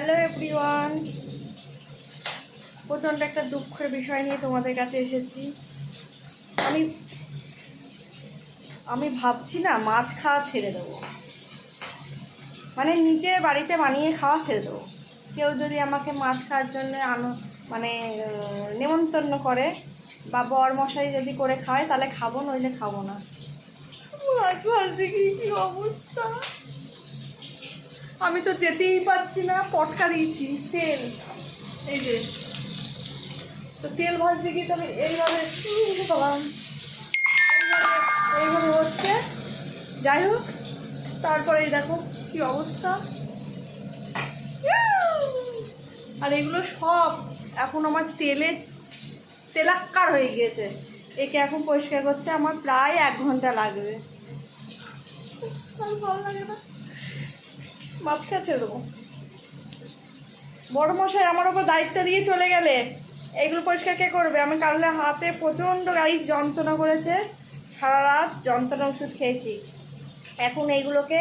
Hello everyone প্রচণ্ড একটা দুঃখের বিষয় নিয়ে তোমাদের কাছে এসেছি। আমি আমি ভাবছি না, মাছ খাওয়া ছেড়ে দেবো। মানে নিজে বাড়িতে বানিয়ে খাওয়া ছেড়ে দেবো। কেউ যদি আমাকে মাছ খাওয়ার জন্য আনো মানে নেমন্তন্ন করে বা বর মশাই যদি করে খায় তাহলে খাব, নইলে খাব না। মাছ ভাজতে কি কি অবস্থা? আমি তো যেতেই পারছি না, পটকা দিয়েছি, তেল। এই যে। তো তেল ভাজতে গিয়ে তো আমি এইভাবে এইভাবে হচ্ছে। যাই হোক, তারপরে দেখো কি অবস্থা। আর এগুলো সব এখন আমার তেলে তেলাক্কার হয়ে গিয়েছে। একে এখন পরিষ্কার করতে আমার প্রায় এক ঘণ্টা লাগবে। ভালো লাগে না। মাছ খেয়ে দেবো। বড় মশাই, আমার ওপর দায়িত্ব দিয়ে চলে গেলে এগুলো পরিষ্কার কে করবে? আমি কালকে হাতে প্রচণ্ড গাইস যন্ত্রণা করেছে, সারা রাত যন্ত্রণা ওষুধ খেয়েছি। এখন এইগুলোকে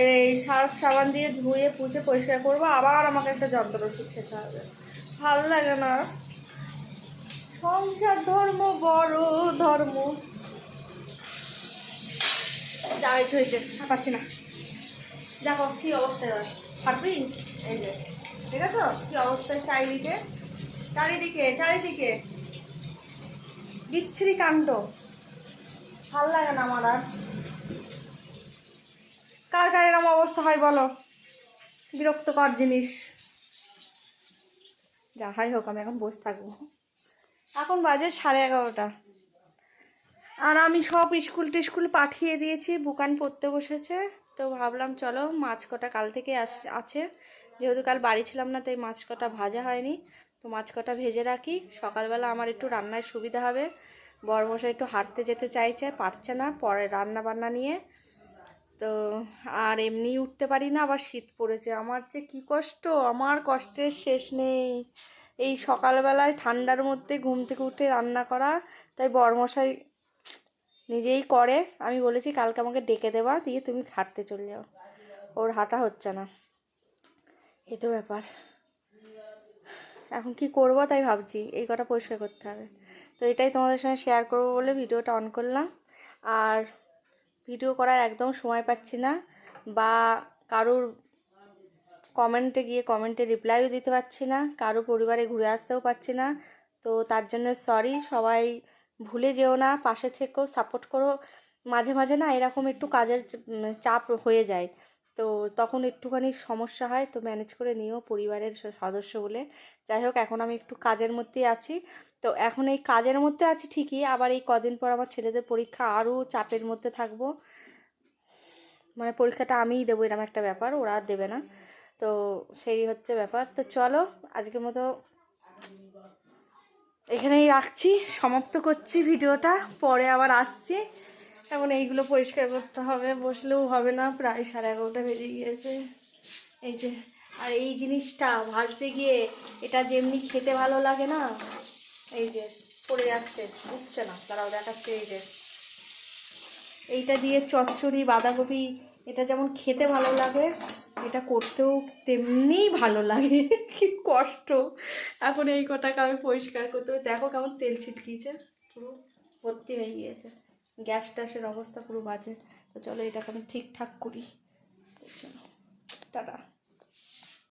এই সার্ফ সাবান দিয়ে ধুয়ে, পুছে পরিষ্কার করব, আবার আমাকে একটা যন্ত্রণা ওষুধ খেতে হবে। ভালো লাগে না। সংসার ধর্ম বড় ধর্ম। যা হয়েছে হয়েছে পাচ্ছি না। দেখো, কি অবস্থায় হয় পারবি? এই যে, ঠিক আছে? কি অবস্থায় চারিদিকে? চারিদিকে চারিদিকে। বিচ্ছিরি কাণ্ড। ভালো লাগে না আমার আর। কার কার এরম অবস্থা হয় বলো? বিরক্তকর জিনিস। যা হয় হোক, আমি এখন বসে থাকব। এখন বাজে সাড়ে এগারোটা। আর আমি সব স্কুল টিস্কুল পাঠিয়ে দিয়েছি, বুকান পড়তে বসেছে। তো ভাবলাম, চলো মাছ কটা কাল থেকে আস- আছে। যেহেতু কাল বাড়ি ছিলাম না, তাই মাছ কটা ভাজা হয়নি। তো মাছ কটা ভেজে রাখি। সকালবেলা আমার একটু রান্নায় সুবিধা হবে। বড়মশাই একটু হাঁটতে যেতে চাইছে, পারছে না পরে রান্না বান্না নিয়ে। তো আর এমনি উঠতে পারি না, আবার শীত পড়েছে। আমার যে কি কষ্ট, আমার কষ্টের শেষ নেই। এই সকালবেলায় ঠান্ডার মধ্যে ঘুম থেকে উঠে রান্না করা। তাই বরমশাই নিজেই করে। আমি বলেছি, কালকে আমাকে ডেকে দেবা, দিয়ে তুমি হাঁটতে চলে যাও। ওর হাঁটা হচ্ছে না। এ তো ব্যাপার। এখন কি করব তাই ভাবছি, এই কটা পরিষ্কার করতে হবে। তো এটাই তোমাদের সঙ্গে শেয়ার করব বলে ভিডিওটা অন করলাম। আর ভিডিও করার একদম সময় পাচ্ছি না, বা কারোর কমেন্টে গিয়ে কমেন্টে রিপ্লাইও দিতে পারছি না কারও পরিবারে ঘুরে আসতেও পারছি না। তো তার জন্য সরি সবাই ভুলে যেও না, পাশে থেকেও সাপোর্ট করো। মাঝে মাঝে না এরকম একটু কাজের চাপ হয়ে যায়। তো তখন একটুখানি সমস্যা হয়, তো ম্যানেজ করে নিও পরিবারের সদস্য বলে। যাই হোক, এখন আমি একটু কাজের মধ্যেই আছি। তো এখন এই কাজের মধ্যে আছি ঠিকই, আবার এই কদিন পর আমার ছেলেদের পরীক্ষা আরও চাপের মধ্যে থাকব। মানে পরীক্ষাটা আমিই দেবো এরকম একটা ব্যাপার, ওরা আর দেবে না। তো সেই হচ্ছে ব্যাপার। তো চলো, আজকের মতো এখানেই রাখছি, সমাপ্ত করছি ভিডিওটা, পরে আবার আসছি। এখন এইগুলো পরিষ্কার করতে হবে, বসলেও হবে না, প্রায় সাড়ে এগারোটা বেজে গিয়েছে। এই যে, আর এই জিনিসটা ভাজতে গিয়ে এটা যেমনি খেতে ভালো লাগে না, এই যে, পড়ে যাচ্ছে, উঠছে না। তারাও দেখাচ্ছে এই যে। এইটা দিয়ে চচ্চড়ি, বাঁধাকপি, এটা যেমন খেতে ভালো লাগে এটা করতেও তেমনি ভালো লাগে। কি কষ্ট। এখন এই কটাকে আমি পরিষ্কার করতে দেখো কেমন তেল ছিটকিয়েছে। পুরো ভর্তি হয়ে গিয়েছে। গ্যাস ট্যাসের অবস্থা পুরো বাজে। তো চলো এটাকে আমি ঠিকঠাক করি। চলো টাটা।